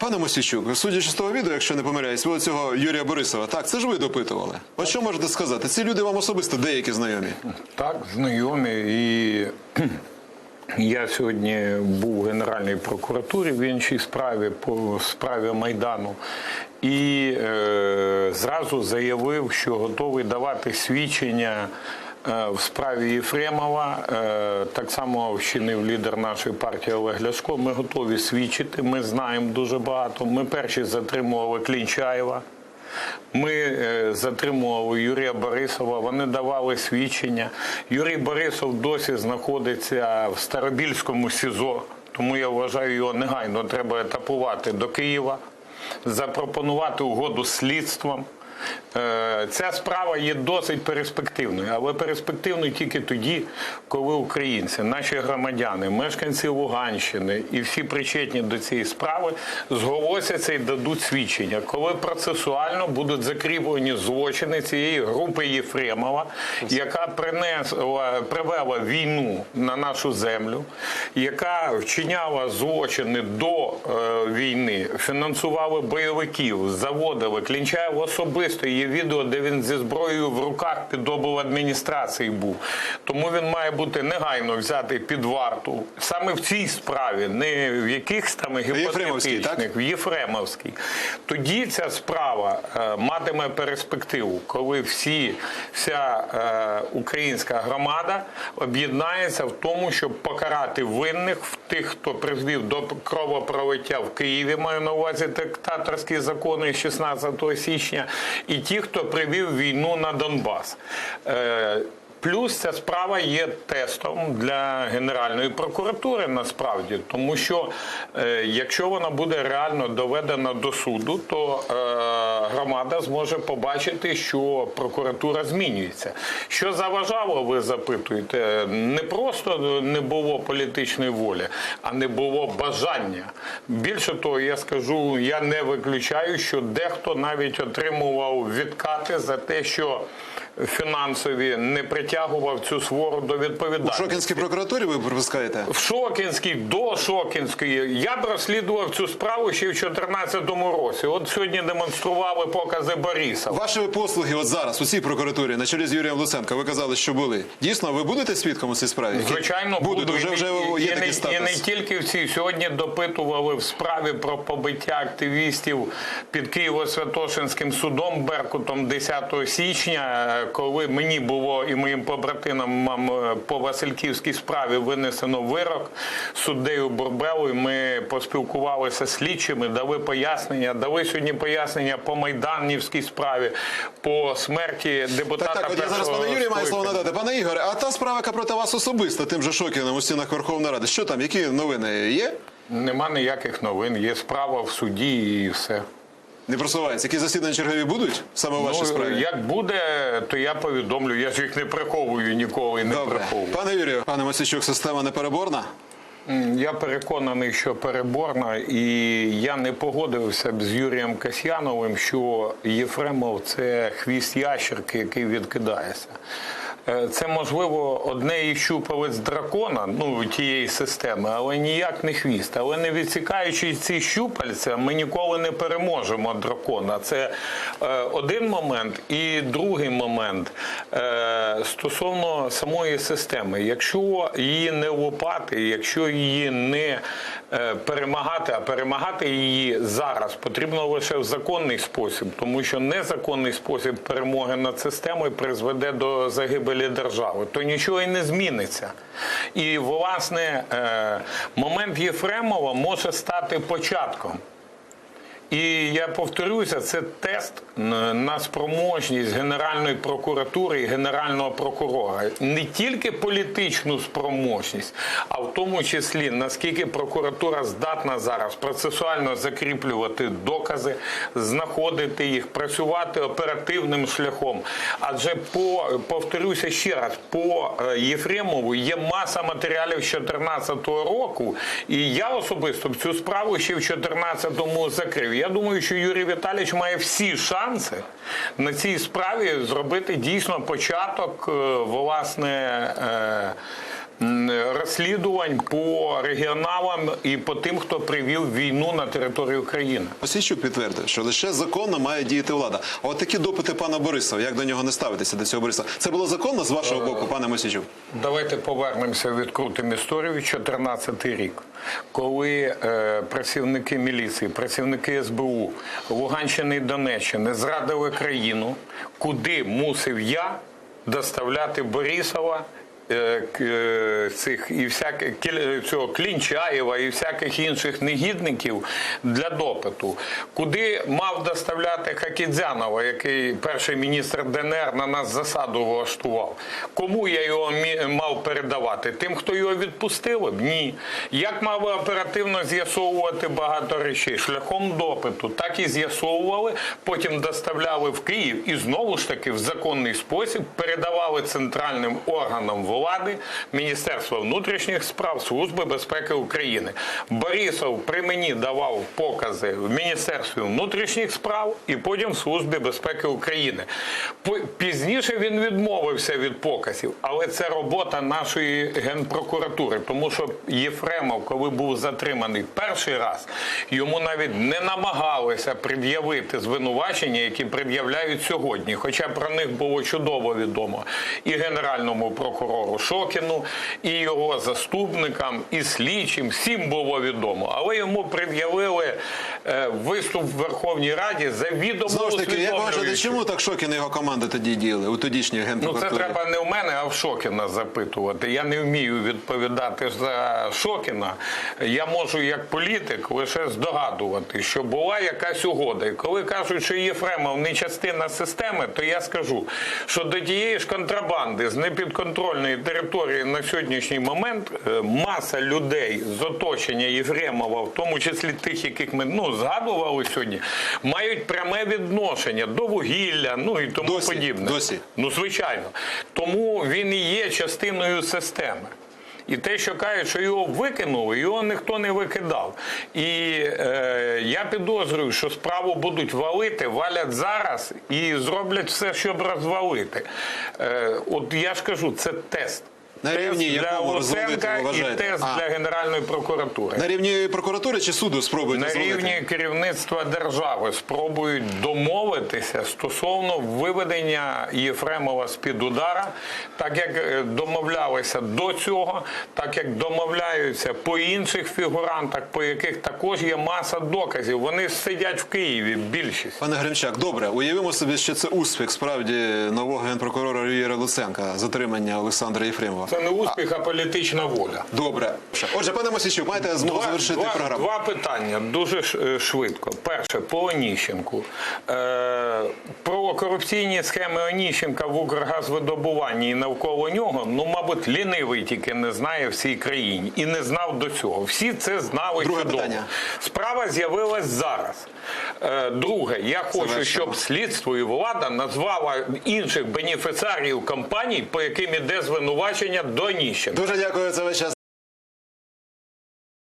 Пане Мосійчук, судячи з того відео, якщо не помиляюсь, ви цього Юрія Борисова, так, це ж ви допитували. От що можете сказати? Ці люди вам особисто деякі знайомі. Так, знайомі. І я сьогодні був в Генеральній прокуратурі в іншій справі по справі Майдану. І е, зразу заявив, що готовий давати свідчення в справі Єфремова. Е, так само вчинив лідер нашої партії Олег Ляшко. Ми готові свідчити. Ми знаємо дуже багато. Ми перші затримували Клінчаєва. Ми е, затримували Юрія Борисова, вони давали свідчення. Юрій Борисов досі знаходиться в Старобільському СІЗО, тому я вважаю, його негайно треба етапувати до Києва, запропонувати угоду слідством. Е, Ця справа є досить перспективною, але перспективною тільки тоді, коли українці, наші громадяни, мешканці Луганщини і всі причетні до цієї справи зголосяться і дадуть свідчення, коли процесуально будуть закріплені злочини цієї групи Єфремова, яка принесла привела війну на нашу землю, яка вчиняла злочини до е, війни, фінансували бойовиків, заводили Клінчаєв особисто. Є відео, де він зі зброєю в руках під адміністрації був. Тому він має бути негайно взятий під варту саме в цій справі, не в якихось там гіпотетичних, в Єфремовській. Тоді ця справа е, матиме перспективу, коли всі, вся е, українська громада об'єднається в тому, щоб покарати винних в тих, хто призвів до кровопролиття в Києві, маю на увазі диктаторські закони 16 січня, і ті, хто привів війну на Донбас. Е, Плюс ця справа є тестом для Генеральної прокуратури насправді, тому що е, якщо вона буде реально доведена до суду, то е, громада зможе побачити, що прокуратура змінюється. Що заважало, ви запитуєте, не просто не було політичної волі, а не було бажання. Більше того, я скажу, я не виключаю, що дехто навіть отримував відкати за те, що фінансові не притягував цю свору до У. Шокінській прокуратурі ви припускаєте? В Шокінській до Шокінської я б розслідував цю справу ще в 2014 році. От сьогодні демонстрували покази Борисова. Ваші послуги от зараз у цій прокуратурі на чолі з Юрієм Луценко, ви казали, що були. Дійсно, ви будете свідком у цій справі? Звичайно, будуть. буду. Вже І- вже є і, такий не, і статус. не тільки в цій. Сьогодні допитували в справі про побиття активістів під Києво-Святошинським судом Беркутом 10 січня, коли мені було і моїм побратимам е, по Васильківській справі винесено вирок суддею Бурбелою. Ми поспілкувалися з слідчими, дали пояснення, дали сьогодні пояснення по Майданівській справі, по смерті депутата. Так, так, от я зараз пане Юрію маю слово надати. Пане Ігоре, а та справа, яка проти вас особисто, тим же Шокіним у стінах Верховної Ради, що там, які новини є? Нема ніяких новин. Є справа в суді і все. Не просувається. Які засідання чергові будуть саме у вашій Ну, справі? як буде, то я повідомлю. Я ж їх не приховую ніколи не Добре. приховую. Пане Юрію, пане Масічук, система непереборна? М, Я переконаний, що переборна, і я не погодився б з Юрієм Касьяновим, що Єфремов це хвіст ящерки, який відкидається. Е, Це можливо одне із щупалець дракона, ну тієї системи, але ніяк не хвіст. Але не відсікаючи ці щупальця, ми ніколи не переможемо дракона. Це е, один момент. І другий момент е, стосовно самої системи. Якщо її не лопати, якщо її не перемагати, а перемагати її зараз потрібно лише в законний спосіб, тому що незаконний спосіб перемоги над системою призведе до загибелі держави, то нічого і не зміниться. І власне е, момент Єфремова може стати початком. І я повторюся, це тест на спроможність Генеральної прокуратури і Генерального прокурора. Не тільки політичну спроможність, а в тому числі наскільки прокуратура здатна зараз процесуально закріплювати докази, знаходити їх, працювати оперативним шляхом. Адже по повторюся ще раз, по е, Єфремову є маса матеріалів з 2014 року, і я особисто цю справу ще в 2014-му закрив. Я думаю, що Юрій Віталійович має всі шанси на цій справі зробити дійсно початок, е, власне. Розслідувань по регіоналам і по тим, хто привів війну на територію України. Осійчук підтвердив, що лише законно має діяти влада. А от такі допити пана Борисова, як до нього не ставитися до цього Борисова, це було законно з вашого боку, пане Мосійчук? Давайте повернемося, відкрутимо історію. 2014 рік, коли е, працівники міліції, працівники СБУ Луганщини і Донеччини зрадили країну, куди мусив я доставляти Борисова. Е, е, Цих і всяких цього Клінчаєва і всяких інших негідників для допиту, куди мав доставляти Хакідзянова, який перший міністр ДНР на нас засаду влаштував. Кому я його мав передавати? Тим, хто його відпустили? Ні. Як мав оперативно з'ясовувати багато речей? Шляхом допиту. Так і з'ясовували, потім доставляли в Київ і знову ж таки в законний спосіб передавали центральним органам влади, Міністерства внутрішніх справ, Служби безпеки України. Борисов при мені давав покази в Міністерстві внутрішніх справ і потім в Службі безпеки України. Пізніше він відмовився від показів, але це робота нашої генпрокуратури, тому що Єфремов, коли був затриманий перший раз, йому навіть не намагалися пред'явити звинувачення, які пред'являють сьогодні. Хоча про них було чудово відомо і генеральному прокурору Шокіну, і його заступникам, і слідчим. Всім було відомо. Але йому пред'явили е, виступ в Верховній Раді завідомо Знову ж таки, як вважаєте, чому так Шокін і його команда тоді діяли у тодішній Ну, це треба не в мене, а в Шокіна запитувати. Я не вмію відповідати за Шокіна. Я можу як політик лише здогадувати, що була якась угода. І коли кажуть, що Єфремов не частина системи, то я скажу, що до тієї ж контрабанди з непідконтрольної території на сьогоднішній момент е, маса людей з оточення Єфремова, в тому числі тих, яких ми ну, згадували сьогодні, мають пряме відношення до вугілля, ну і тому Досі, подібне. досі. Ну, звичайно. Тому він і є частиною системи. І те, що кажуть, що його викинули, його ніхто не викидав. І е, я підозрюю, що справу будуть валити, валять зараз і зроблять все, щоб розвалити. Е, от я ж кажу, це тест. На тест рівні для якого Луценка і тест А. для Генеральної прокуратури. На рівні прокуратури чи суду спробують На рівні керівництва держави спробують домовитися стосовно виведення Єфремова з під удара, так як е, домовлялися до цього, так як домовляються по інших фігурантах, по яких також є маса доказів. Вони сидять в Києві. Більшість. Пане Гримчак, добре, уявимо собі, що це успіх справді нового генпрокурора Юрія Луценка, затримання Олександра Єфремова. Це не успіх, а політична воля. Добре. Отже, пане Мосійчук, маєте змогу завершити два, програму. Два питання дуже е, швидко. Перше, по Оніщенку. Е, про корупційні схеми Оніщенка в Укргазвидобуванні і навколо нього, ну, мабуть, лінивий тільки не знає в цій країні і не знав до цього. Всі це знали Друге чудово. питання. Справа з'явилась зараз. Е, друге, я хочу, Завершимо. щоб слідство і влада назвала інших бенефіціарів компаній, по яким іде звинувачення до Оніщенка. Дуже дякую за весь час.